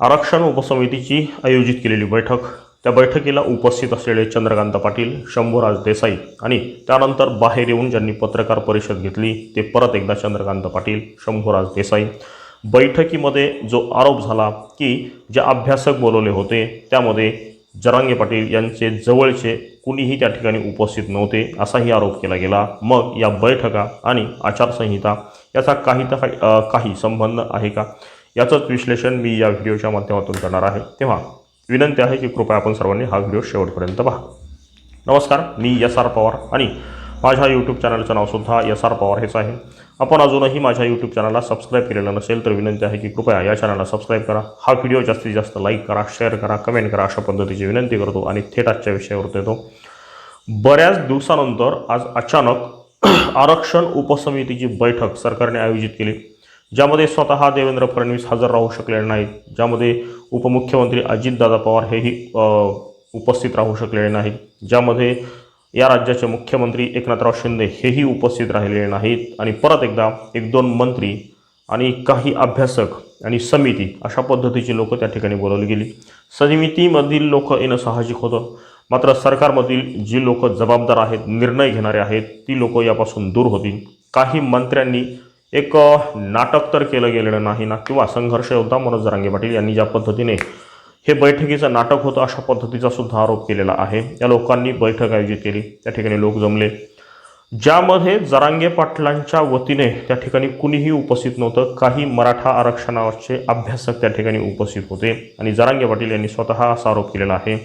आरक्षण उपसमितीची आयोजित केलेली बैठक. त्या बैठकीला उपस्थित असलेले चंद्रकांत पाटील शंभूराज देसाई आणि त्यानंतर बाहेर येऊन ज्यांनी पत्रकार परिषद घेतली ते परत एकदा चंद्रकांत पाटील शंभूराज देसाई. बैठकीमध्ये जो आरोप झाला की जे अभ्यासक बोलवले होते त्यामध्ये जरांगे पाटील यांचे जवळचे कुणीही त्या ठिकाणी उपस्थित नव्हते असाही आरोप केला गेला. मग या बैठका आणि आचारसंहिता याचा काही तर काही- काही संबंध आहे का? याचंच विश्लेषण मी या व्हिडिओच्या माध्यमातून करणार आहे. तेव्हा विनंती आहे की कृपया आपण सर्वांनी हा व्हिडिओ शेवटपर्यंत पहा. नमस्कार मी एस आर पवार आणि माझ्या यूट्यूब चॅनलचं नावसुद्धा एस आर पवार हेच आहे. आपण अजूनही माझ्या यूट्यूब चॅनलला सबस्क्राईब केलेलं नसेल तर विनंती आहे की कृपया या चॅनलला सबस्क्राईब करा. हा व्हिडिओ जास्तीत जास्त लाईक करा शेअर करा कमेंट करा अशा पद्धतीची विनंती करतो आणि थेट आजच्या विषयावर येतो बऱ्याच दिवसानंतर आज अचानक आरक्षण उपसमितीची बैठक सरकारने आयोजित केली. ज्यामध्ये स्वतः देवेंद्र फडणवीस हजर राहू शकलेले नाहीत ज्यामध्ये उपमुख्यमंत्री अजितदादा पवार हेही उपस्थित राहू शकलेले नाहीत ज्यामध्ये या राज्याचे मुख्यमंत्री एकनाथराव शिंदे हेही उपस्थित राहिलेले नाहीत आणि परत एकदा एक दोन मंत्री आणि काही अभ्यासक आणि समिती अशा पद्धतीची लोकं त्या ठिकाणी बोलवली गेली. समितीमधील लोक येणं साहजिक होतं. मात्र सरकारमधील जी लोक जबाबदार आहेत निर्णय घेणारे आहेत ती लोक यापासून दूर होतील. काही मंत्र्यांनी एक नाटक तर केलं गेलेलं नाही ना किंवा संघर्ष योद्धा मनोज जरांगे पाटील यांनी ज्या पद्धतीने हे बैठकीचं नाटक होतं अशा पद्धतीचा सुद्धा आरोप केलेला आहे. या लोकांनी बैठक आयोजित केली त्या ठिकाणी लोक जमले. ज्यामध्ये जरांगे पाटलांच्या वतीने त्या ठिकाणी कुणीही उपस्थित नव्हतं काही मराठा आरक्षणाचे अभ्यासक त्या ठिकाणी उपस्थित होते. आणि जरांगे पाटील यांनी स्वतः असा आरोप केलेला आहे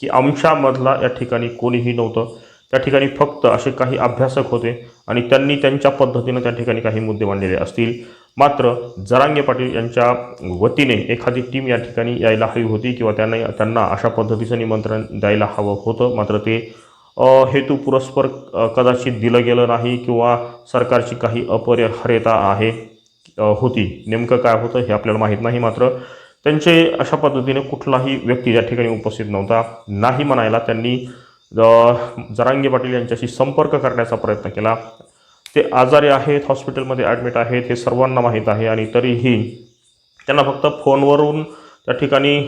की आमच्यामधला या ठिकाणी कोणीही नव्हतं. त्या ठिकाणी फक्त असे काही अभ्यासक होते आणि त्यांनी त्यांच्या पद्धतीनं त्या ठिकाणी काही मुद्दे मांडलेले असतील. मात्र जरांगे पाटील यांच्या वतीने एखादी टीम या ठिकाणी यायला हवी होती किंवा त्यांना त्यांना अशा पद्धतीचं निमंत्रण द्यायला हवं होतं. मात्र ते हेतू पुरस्पर कदाचित दिलं गेलं नाही किंवा सरकारची काही अपरिहार्यता आहे होती. नेमकं काय होतं हे आपल्याला माहीत नाही. मात्र त्यांचे अशा पद्धतीने कुठलाही व्यक्ती या ठिकाणी उपस्थित नव्हता. नाही म्हणायला त्यांनी जरांगे पाटील यांच्याशी संपर्क करण्याचा प्रयत्न केला. ते आजारी आहेत हॉस्पिटलमध्ये ॲडमिट आहेत हे सर्वांना माहीत आहे आणि तरीही त्यांना फक्त फोनवरून त्या ठिकाणी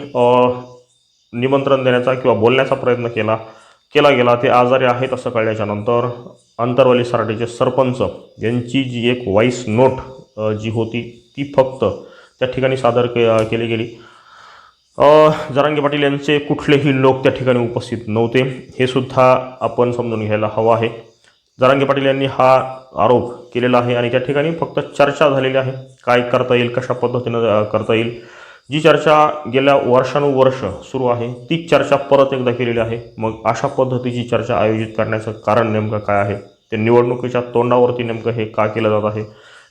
निमंत्रण देण्याचा किंवा बोलण्याचा प्रयत्न केला केला गेला. ते आजारी आहेत असं कळल्याच्या नंतर अंतरवाली सराटीचे सरपंच यांची जी एक व्हॉईस नोट जी होती ती फक्त त्या ठिकाणी सादर के केली गेली. जरांगे पाटील यांचे कुठलेही लोक त्या ठिकाणी उपस्थित नव्हते. हे सुद्धा आपण समजून घ्यायला हवं आहे. जरांगे पाटील यांनी हा आरोप केलेला आहे आणि त्या ठिकाणी फक्त चर्चा झालेली आहे. काय करता येईल कशा पद्धतीनं करता येईल? जी चर्चा गेल्या वर्षानुवर्ष सुरू आहे ती चर्चा परत एकदा केलेली आहे. मग अशा पद्धतीची चर्चा आयोजित करण्याचं कारण नेमकं काय आहे? ते निवडणुकीच्या तोंडावरती नेमकं हे का केलं जात आहे?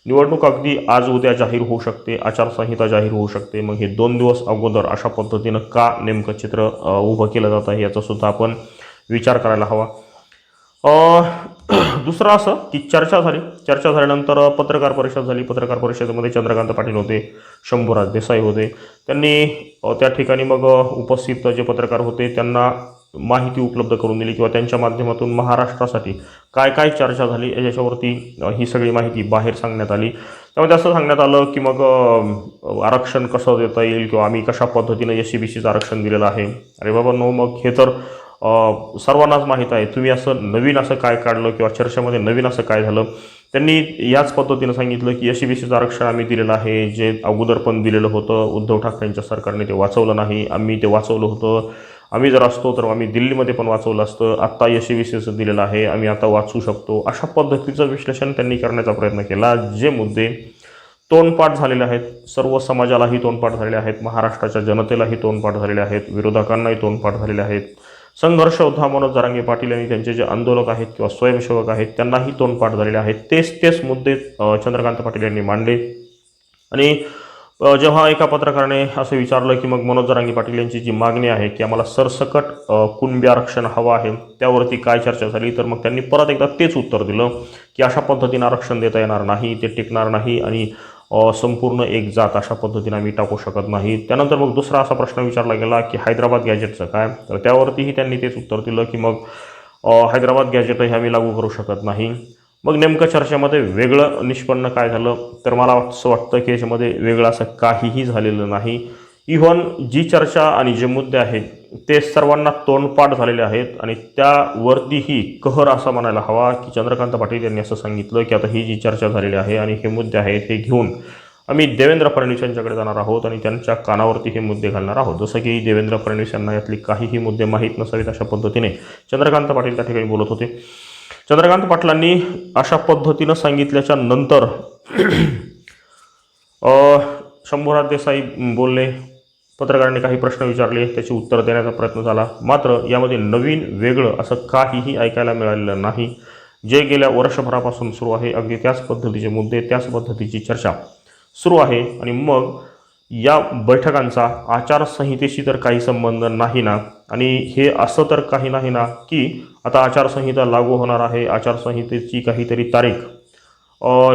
निवडणूक अगदी आज उद्या जाहीर होऊ शकते आचारसंहिता जाहीर होऊ शकते. मग हे दोन दिवस अगोदर अशा पद्धतीनं का नेमकं चित्र उभं केलं जात आहे याचासुद्धा आपण विचार करायला हवा. दुसरं असं की चर्चा झाली. चर्चा झाल्यानंतर पत्रकार परिषद झाली. पत्रकार परिषदेमध्ये चंद्रकांत पाटील होते शंभूराज देसाई होते. त्यांनी त्या ठिकाणी मग उपस्थित जे पत्रकार होते त्यांना माहिती उपलब्ध करून दिली किंवा त्यांच्या माध्यमातून महाराष्ट्रासाठी काय काय चर्चा झाली याच्यावरती ही सगळी माहिती बाहेर सांगण्यात आली. त्यामध्ये असं सांगण्यात आलं की मग आरक्षण कसं देता येईल किंवा आम्ही कशा पद्धतीनं एस सी बी सीचं आरक्षण दिलेलं आहे. अरे बाबा नो मग हे तर सर्वांनाच माहीत आहे. तुम्ही असं नवीन असं काय काढलं किंवा चर्चेमध्ये नवीन असं काय झालं? त्यांनी याच पद्धतीनं सांगितलं की एस सी बी सीचं आरक्षण आम्ही दिलेलं आहे. जे अगोदर पण दिलेलं होतं उद्धव ठाकरेंच्या सरकारने ते वाचवलं नाही. आम्ही ते वाचवलं होतं. आम्ही जर असतो तर आम्ही दिल्लीमध्ये पण वाचवलं असतं. आत्ता यशी विशेष दिलेलं आहे. आम्ही आता वाचू शकतो. अशा पद्धतीचं विश्लेषण त्यांनी करण्याचा प्रयत्न केला. जे मुद्दे तोंडपाठ झालेले आहेत सर्व समाजालाही तोंडपाठ झालेले आहेत महाराष्ट्राच्या जनतेलाही तोंडपाठ झालेले आहेत विरोधकांनाही तोंडपाठ झालेले आहेत. संघर्ष योद्धा मनोज जरांगे पाटील यांनी त्यांचे जे आंदोलक आहेत किंवा स्वयंसेवक आहेत त्यांनाही तोंडपाठ झालेले आहेत. तेच तेच मुद्दे चंद्रकांत पाटील यांनी मांडले. आणि जेव्हा एका पत्रकाराने असं विचारलं की मग मनोज जरांगे पाटील यांची जी मागणी आहे की आम्हाला सरसकट कुणबी आरक्षण हवं आहे त्यावरती काय चर्चा झाली तर मग त्यांनी परत एकदा तेच उत्तर दिलं की अशा पद्धतीनं आरक्षण देता येणार नाही ते टिकणार नाही आणि संपूर्ण एक जात अशा पद्धतीनं आम्ही टाकू शकत नाही. त्यानंतर मग दुसरा असा प्रश्न विचारला गेला की हैदराबाद गॅजेटचं काय? तर त्यावरतीही त्यांनी तेच उत्तर दिलं की मग हैदराबाद गॅजेटही आम्ही लागू करू शकत नाही. मग नेमकं चर्चेमध्ये वेगळं निष्पन्न काय झालं? तर मला असं वाटतं की याच्यामध्ये वेगळं असं काहीही झालेलं नाही. इव्हन जी चर्चा आणि जे मुद्दे आहेत ते सर्वांना तोंडपाठ झालेले आहेत आणि त्यावरतीही कहर असा म्हणायला हवा की चंद्रकांत पाटील यांनी असं सांगितलं की आता ही जी चर्चा झालेली आहे आणि हे मुद्दे आहेत हे घेऊन आम्ही देवेंद्र फडणवीस यांच्याकडे जाणार आहोत आणि त्यांच्या कानावरती हे मुद्दे घालणार आहोत. जसं की देवेंद्र फडणवीस यांना यातली काहीही मुद्दे माहीत नसावेत अशा पद्धतीने चंद्रकांत पाटील त्या ठिकाणी बोलत होते. चंद्रकांत पाटलांनी अशा पद्धतीनं सांगितल्याच्या नंतर अ, शंभूराज देसाई बोलले पत्रकारांनी काही प्रश्न विचारले त्याची उत्तर देण्याचा प्रयत्न झाला. मात्र यामध्ये नवीन वेगळं असं काहीही ऐकायला मिळालेलं नाही. जे गेल्या वर्षभरापासून सुरू आहे अगदी त्याच पद्धतीचे मुद्दे त्याच पद्धतीची चर्चा सुरू आहे. आणि मग या बैठकांचा आचारसंहितेशी तर काही संबंध नाही ना? आणि हे असं तर काही नाही ना की आता आचारसंहिता लागू होणार आहे आचारसंहितेची काहीतरी तारीख.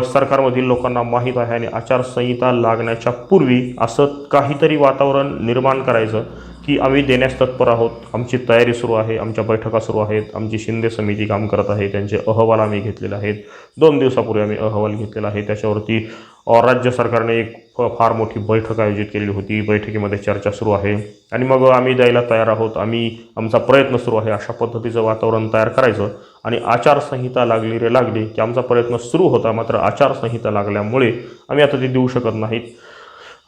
सरकारमधील लोकांना माहीत आहे आणि आचारसंहिता लागण्याच्या पूर्वी असं काहीतरी वातावरण निर्माण करायचं. की आम्ही देण्यास तत्पर आहोत. आमची तयारी सुरू आहे आमच्या बैठका सुरू आहेत आमची शिंदे समिती काम करत आहे त्यांचे अहवाल आम्ही घेतलेले आहेत. दोन दिवसापूर्वी आम्ही अहवाल घेतलेला आहे. त्याच्यावरती राज्य सरकारने एक फार मोठी बैठक आयोजित केलेली होती. बैठकीमध्ये चर्चा सुरू आहे. आणि मग आम्ही द्यायला तयार आहोत. आम्ही आमचा प्रयत्न सुरू आहे अशा पद्धतीचं वातावरण तयार करायचं. आणि आचारसंहिता लागली रे लागली की आमचा प्रयत्न सुरू होता. मात्र आचारसंहिता लागल्यामुळे आम्ही आता ती देऊ शकत नाहीत.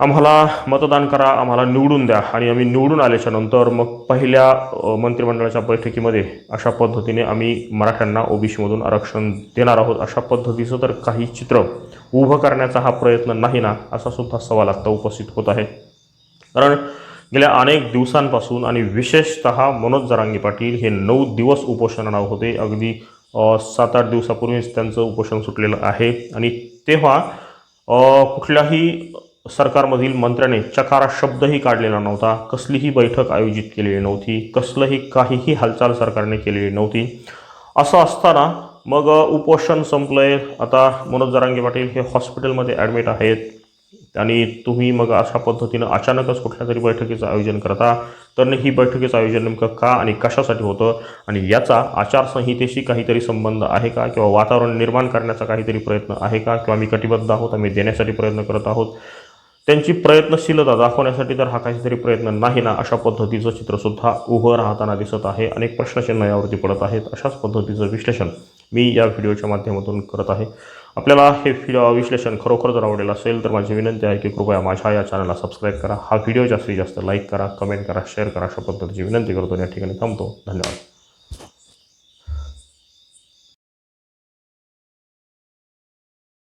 आम्हाला मतदान करा आम्हाला निवडून द्या आणि आम्ही निवडून आल्याच्यानंतर मग पहिल्या मंत्रिमंडळाच्या बैठकीमध्ये अशा पद्धतीने आम्ही मराठ्यांना ओबीसीमधून आरक्षण देणार आहोत. अशा पद्धतीचं तर काही चित्र उभं करण्याचा हा प्रयत्न नाही ना असा सुद्धा सवाल आत्ता उपस्थित होत आहे. कारण गेल्या अनेक दिवसांपासून आणि विशेषतः मनोज जरांगी पाटील हे नऊ दिवस उपोषणावर होते. अगदी सात आठ दिवसापूर्वीच त्यांचं उपोषण सुटलेलं आहे. आणि तेव्हा कुठल्याही सरकारमधील मंत्र्याने चकारा शब्दही काढलेला नव्हता. कसलीही बैठक आयोजित केलेली नव्हती. कसलंही काहीही हालचाल सरकारने केलेली नव्हती. असं असताना मग उपोषण संपलं आहे आता मनोज जरांगे पाटील हे हॉस्पिटलमध्ये ॲडमिट आहेत. आणि तुम्ही मग अशा पद्धतीनं अचानकच कुठल्या तरी बैठकीचं आयोजन करता. तर ही बैठकीचं आयोजन नेमकं का आणि कशासाठी होतं? आणि याचा आचारसंहितेशी काहीतरी संबंध आहे का? किंवा वातावरण निर्माण करण्याचा काहीतरी प्रयत्न आहे का? किंवा आम्ही कटिबद्ध आहोत आम्ही देण्यासाठी प्रयत्न करत आहोत. त्यांची प्रयत्नशीलता दाखवण्यासाठी तर हा काहीतरी प्रयत्न नाही ना अशा पद्धतीचं चित्रसुद्धा उभं राहताना दिसत आहे. अनेक प्रश्नचिन्ह यावरती पडत आहेत. अशाच पद्धतीचं विश्लेषण मी या व्हिडिओच्या माध्यमातून करत आहे. आपल्याला हे विश्लेषण खरोखर जर आवडेल असेल तर माझी विनंती आहे की कृपया माझ्या या चॅनलला सबस्क्राईब करा. हा व्हिडिओ जास्तीत जास्त लाईक करा कमेंट करा शेअर करा अशा पद्धतीची विनंती करतो. या ठिकाणी थांबतो. धन्यवाद.